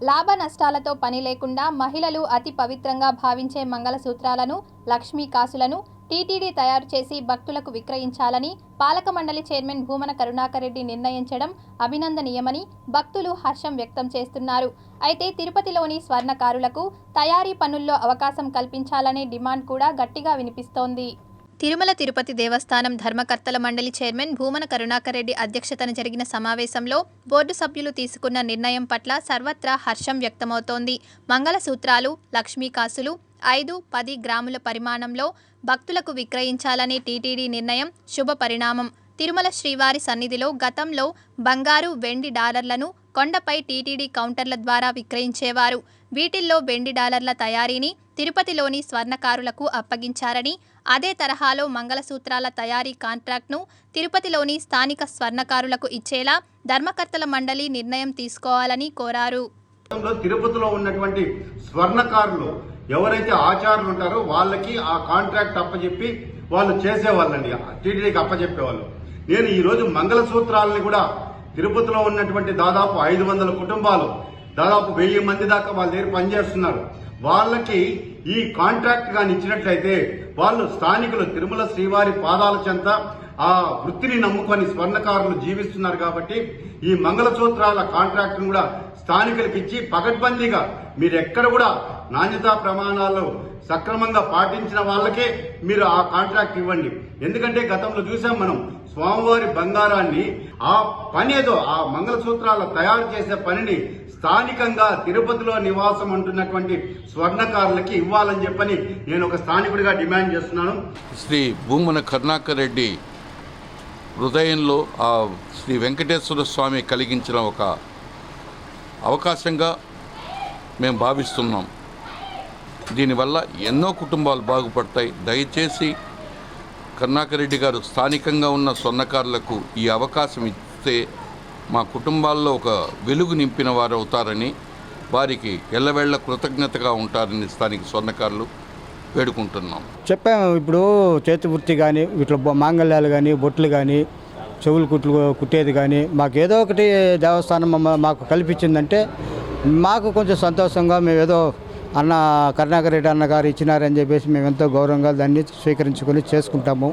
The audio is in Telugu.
లాభ నష్టాలతో పని లేకుండా మహిళలు అతి పవిత్రంగా భావించే మంగళసూత్రాలను లక్ష్మీ కాసులను టీటీడీ తయారు చేసి భక్తులకు విక్రయించాలని పాలక మండలి చైర్మన్ భూమన కరుణాకర్ రెడ్డి నిర్ణయించడం అభినందనీయమని భక్తులు హర్షం వ్యక్తం చేస్తున్నారు. అయితే తిరుపతిలోని స్వర్ణకారులకు తయారీ పనుల్లో అవకాశం కల్పించాలనే డిమాండ్ కూడా గట్టిగా వినిపిస్తోంది. తిరుమల తిరుపతి దేవస్థానం ధర్మకర్తల మండలి చైర్మన్ భూమన కరుణాకర్ రెడ్డి అధ్యక్షతన జరిగిన సమావేశంలో బోర్డు సభ్యులు తీసుకున్న నిర్ణయం పట్ల సర్వత్రా హర్షం వ్యక్తమవుతోంది. మంగళసూత్రాలు లక్ష్మీకాసులు ఐదు పది గ్రాముల పరిమాణంలో భక్తులకు విక్రయించాలనే టీటీడీ నిర్ణయం శుభ పరిణామం. తిరుమల శ్రీవారి సన్నిధిలో గతంలో బంగారు వెండి డాలర్లను కొండపై టీటీడీ కౌంటర్ల ద్వారా విక్రయించేవారు. వీటిల్లో వెండి డాలర్ల తయారీని తిరుపతిలోని స్వర్ణకారులకు అప్పగించారని అదే తరహాలో మంగళసూత్రాల తయారీ కాంట్రాక్ట్ను తిరుపతిలోని స్థానిక స్వర్ణకారులకు ఇచ్చేలా ధర్మకర్తల మండలి నిర్ణయం తీసుకోవాలని కోరారు. తిరుపతిలో ఉన్నటువంటి స్వర్ణకారులు ఎవరైతే ఆచారులు ఉంటారో వాళ్ళకి ఆ కాంట్రాక్ట్ అప్పచెప్పి వాళ్ళు చేసేవాళ్ళండి. టీటీడీకి అప్పచెప్పేవాళ్ళు నేను ఈరోజు మంగళసూత్రాలని కూడా తిరుపతిలో ఉన్నటువంటి దాదాపు ఐదు వందల కుటుంబాలు దాదాపు వెయ్యి మంది దాకా వాళ్ళ దగ్గర పనిచేస్తున్నారు. వాళ్ళకి ఈ కాంట్రాక్ట్ కానీ ఇచ్చినట్లయితే వాళ్ళు స్థానికులు తిరుమల శ్రీవారి పాదాల చెంత ఆ వృత్తిని నమ్ముకొని స్వర్ణకారులు జీవిస్తున్నారు కాబట్టి ఈ మంగళసూత్రాల కాంట్రాక్ట్ను కూడా స్థానికులకు ఇచ్చి పకడ్బందీగా మీరు ఎక్కడ కూడా నాణ్యతా ప్రమాణాలు సక్రమంగా పాటించిన వాళ్ళకే మీరు ఆ కాంట్రాక్ట్ ఇవ్వండి. ఎందుకంటే గతంలో చూసాం మనం స్వామివారి బంగారాన్ని ఆ పని ఏదో ఆ మంగళసూత్రాల తయారు చేసే పనిని స్థానికంగా తిరుపతిలో నివాసం అంటున్నటువంటి స్వర్ణకారులకి ఇవ్వాలని చెప్పని నేను ఒక స్థానికుడిగా డిమాండ్ చేస్తున్నాను. శ్రీ భూమన కరుణాకర్ రెడ్డి హృదయంలో ఆ శ్రీ వెంకటేశ్వర స్వామి కలిగించిన ఒక అవకాశంగా మేము భావిస్తున్నాం. దీనివల్ల ఎన్నో కుటుంబాలు బాగుపడతాయి. దయచేసి కరుణాకర్ రెడ్డి గారు స్థానికంగా ఉన్న స్వర్ణకారులకు ఈ అవకాశం ఇస్తే మా కుటుంబాల్లో ఒక వెలుగు నింపిన వారు అవుతారని వారికి ఎల్లవేళ్ళ కృతజ్ఞతగా ఉంటారని స్థానిక స్వర్ణకారులు వేడుకుంటున్నాం. చెప్పాము ఇప్పుడు చేతి వృత్తి కానీ ఇట్లా మాంగళ్యాలు కానీ బొట్లు కానీ చెవులు కుట్లు కుట్టేది కానీ మాకు ఏదో ఒకటి దేవస్థానం మాకు కల్పించిందంటే మాకు కొంచెం సంతోషంగా మేము ఏదో అన్న కరుణాకర్ రెడ్డి అన్న గారు ఇచ్చినారని చెప్పేసి మేము ఎంతో గౌరవంగా దాన్ని స్వీకరించుకొని చేసుకుంటాము.